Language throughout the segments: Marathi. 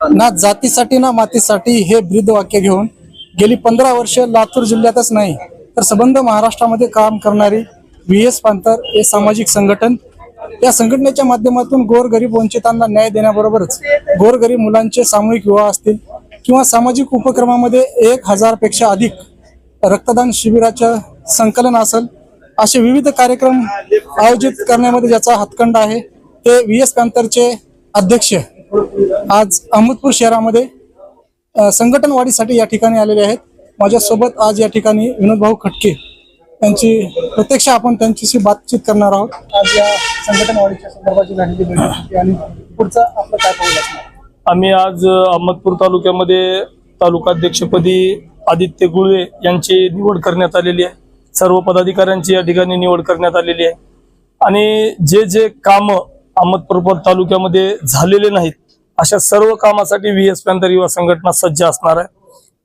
ना जातीसाठी ना मातीसाठी हे ब्रीद वाक्य घेऊन गेली पंधरा वर्ष लातूर जिल्ह्यातच नाही तर संबंध महाराष्ट्रामध्ये काम करणारी व्ही एस पांतर हे सामाजिक संघटन. या संघटनेच्या माध्यमातून गोरगरीब वंचितांना न्याय देण्याबरोबरच गोरगरीब मुलांचे सामूहिक विवाह असतील किंवा सामाजिक उपक्रमामध्ये एक हजारपेक्षा अधिक रक्तदान शिबिराचं संकलन असेल असे विविध कार्यक्रम आयोजित करण्यामध्ये ज्याचा हातखंड आहे ते व्ही एस पांतरचे अध्यक्ष आज अहमदपूर शहरामध्ये संघटनवाढीसाठी या ठिकाणी आलेले आहेत. माझ्यासोबत आज या ठिकाणी विनोद भाऊ खटके त्यांची प्रत्यक्ष आपण त्यांच्याशी बातचीत करणार आहोत. आज या संघटनवाढीच्या संदर्भाची झालेली बैठक आणि पुढचं आपलं काय पाऊल असणार? आम्ही आज अहमदपूर तालुक्यामध्ये तालुकाध्यक्षपदी आदित्य गुळवे यांची निवड करण्यात आलेली आहे. सर्व पदाधिकाऱ्यांची या ठिकाणी निवड करण्यात आलेली आहे. आणि जे जे काम अहमदपूर तालुक्यामध्ये झालेले नाहीत अशा सर्व कामासाठी व्ही एस पॅन्थर युवा संघटना सज्ज असणार आहे.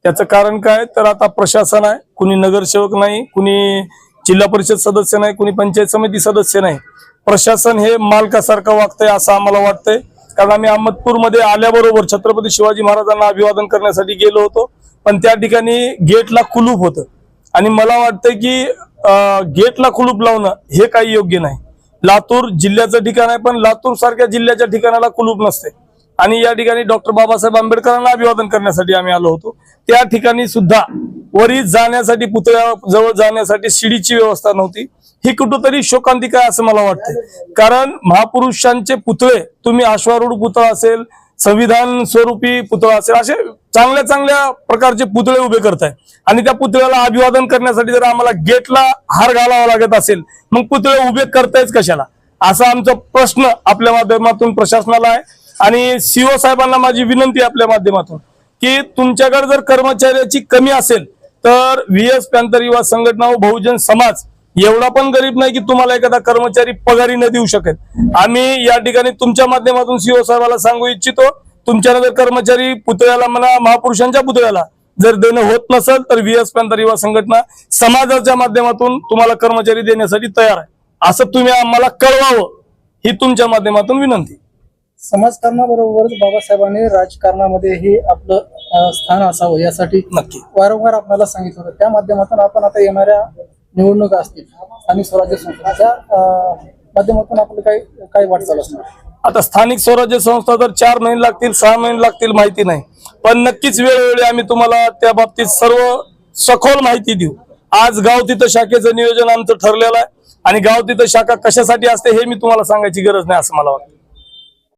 त्याचं कारण काय तर आता प्रशासन आहे. कुणी नगरसेवक नाही कुणी जिल्हा परिषद सदस्य नाही कुणी पंचायत समिती सदस्य नाही. प्रशासन हे मालकासारखं वागतंय असं आम्हाला वाटतंय. कारण आम्ही अहमदपूरमध्ये आल्याबरोबर छत्रपती शिवाजी महाराजांना अभिवादन करण्यासाठी गेलो होतो. पण त्या ठिकाणी गेटला कुलूप होतं. आणि मला वाटतं की गेटला कुलूप लावणं हे काही योग्य नाही. लातूर जिल्ह्याचं ठिकाण आहे पण लातूर सारख्या जिल्ह्याच्या ठिकाणाला कुलूप नसते आणि या ठिकाणी डॉक्टर बाबासाहेब आंबेडकरांना अभिवादन करण्यासाठी आम्ही आलो होतो. त्या ठिकाणी सुद्धा वरी जाण्यासाठी पुतळ्या जवळ जाण्यासाठी शिडीची व्यवस्था नव्हती. ही कुठंतरी शोकांतिका आहे असं मला वाटतं कारण महापुरुषांचे पुतळे तुम्ही अश्वारूढ पुतळा असेल संविधान स्वरूपी पुतळा असेल असे चांगल्या चांगल्या प्रकारचे पुतळे उभे करताय. आणि त्या पुतळ्याला अभिवादन करण्यासाठी जर आम्हाला गेटला हार घालावा लागत असेल मग पुतळे उभे करतायच कशाला? असा आमचा प्रश्न आपल्या माध्यमातून प्रशासनाला आहे. आणि सीओ साहेबांना माझी विनंती आपल्या माध्यमातून की तुमच्याकडे जर कर्मचाऱ्याची कमी असेल तर व्हीएस पॅन्थर युवा संघटना व बहुजन समाज एवढा पण गरीब नाही की तुम्हाला एखादा कर्मचारी पगारी न देऊ शकेल. आम्ही या ठिकाणी तुमच्या माध्यमातून सीओ साहेबाला सांगू इच्छितो तुमच्यानंतर जर कर्मचारी पुतळ्याला म्हणा महापुरुषांच्या पुतळ्याला जर देणं होत नसेल तर व्ही एस पॅन्थर युवा संघटना समाजाच्या माध्यमातून तुम्हाला कर्मचारी देण्यासाठी तयार आहे. असं तुम्ही आम्हाला कळवावं ही तुमच्या माध्यमातून विनंती. समाजकारणाबरोबरच बाबासाहेबांनी राजकारणामध्येही आपलं स्थान असावं यासाठी नक्की. वारंवार आपल्याला सांगितलं होतं. त्या माध्यमातून आपण आता येणाऱ्या निवडणुका असतील स्थानिक स्वराज्य संस्था त्या अ, माध्यमातून आपलं काय काय वाटचाल असणार? आता स्थानिक स्वराज्य संस्था तर चार महिने लागतील सहा महिने लागतील माहिती नाही. पण नक्कीच वेळोवेळी आम्ही तुम्हाला त्या बाबतीत सर्व सखोल माहिती देऊ. आज गाव तिथं शाखेचं नियोजन आमचं ठरलेलं आहे. आणि गाव तिथं शाखा कशासाठी असते हे मी तुम्हाला सांगायची गरज नाही असं मला वाटतं.